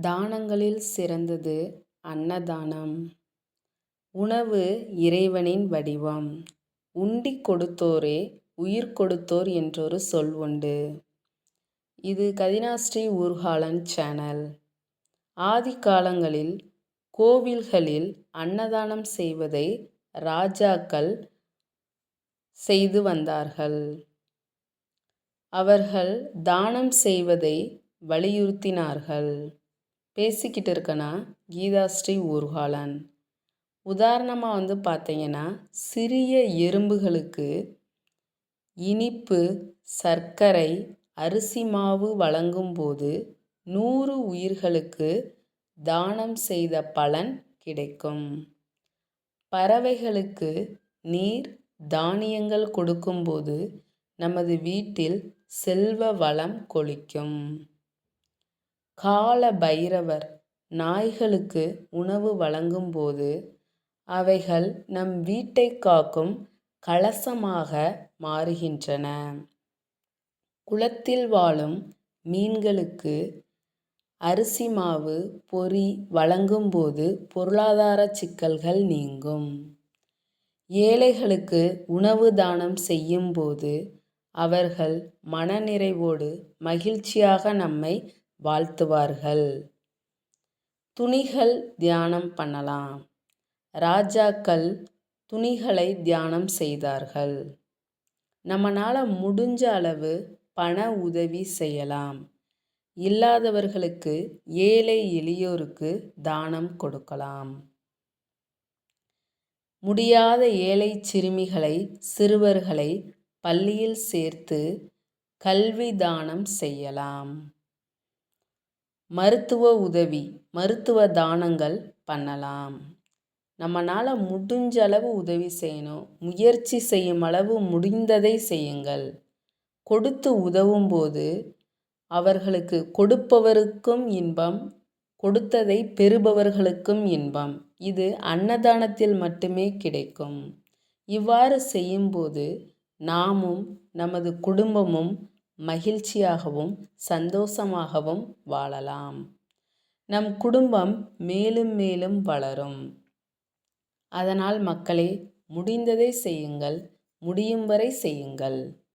தானங்களில் சிறந்தது அன்னதானம். உணவு இறைவனின் வடிவம். உண்டிக் கொடுத்தோரே உயிர் கொடுத்தோர் என்றொரு சொல் உண்டு. இது கதினாஸ்ரீ ஊர்காலன் சேனல். ஆதிகாலங்களில் கோவில்களில் அன்னதானம் செய்வதை ராஜாக்கள் செய்து வந்தார்கள். அவர்கள் தானம் செய்வதை வலியுறுத்தினார்கள். பேசிக்கிட்டு இருக்கேனா கீதாஸ்ரீ ஊர்காலன். உதாரணமாக வந்து பார்த்தீங்கன்னா சிறிய எறும்புகளுக்கு இனிப்பு சர்க்கரை அரிசி மாவு வழங்கும்போது நூறு உயிர்களுக்கு தானம் செய்த பலன் கிடைக்கும். பறவைகளுக்கு நீர் தானியங்கள் கொடுக்கும்போது நமது வீட்டில் செல்வ வளம் கொழிக்கும். கால பைரவர் நாய்களுக்கு உணவு வழங்கும்போது அவைகள் நம் வீட்டைக் காக்கும் கலசமாக மாறுகின்றன. குளத்தில் வாழும் மீன்களுக்கு அரிசி மாவு பொரி வழங்கும்போது பொருளாதார சிக்கல்கள் நீங்கும். ஏழைகளுக்கு உணவு தானம் செய்யும்போது அவர்கள் மனநிறைவோடு மகிழ்ச்சியாக நம்மை வாழ்த்துவார்கள். துணிகள் தியானம் பண்ணலாம். ராஜாக்கள் துணிகளை தியானம் செய்தார்கள். நம்மளால் முடிஞ்ச அளவு பண உதவி செய்யலாம். இல்லாதவர்களுக்கு ஏழை எளியோருக்கு தானம் கொடுக்கலாம். முடியாத ஏழை சிறுமிகளை சிறுவர்களை பள்ளியில் சேர்த்து கல்வி தானம் செய்யலாம். மருத்துவ உதவி மருத்துவ தானங்கள் பண்ணலாம். நம்மளால் முடிஞ்ச அளவு உதவி செய்யணும். முயற்சி செய்யும் அளவு முடிந்ததை செய்யுங்கள். கொடுத்து உதவும்போது அவர்களுக்கு கொடுப்பவருக்கும் இன்பம் கொடுத்ததை பெறுபவர்களுக்கும் இன்பம். இது அன்னதானத்தில் மட்டுமே கிடைக்கும். இவ்வாறு செய்யும்போது நாமும் நமது குடும்பமும் மகிழ்ச்சியாகவும் சந்தோஷமாகவும் வாழலாம். நம் குடும்பம் மேலும் மேலும் வளரும். அதனால் மக்களே முடிந்ததை செய்யுங்கள். முடியும் வரை செய்யுங்கள்.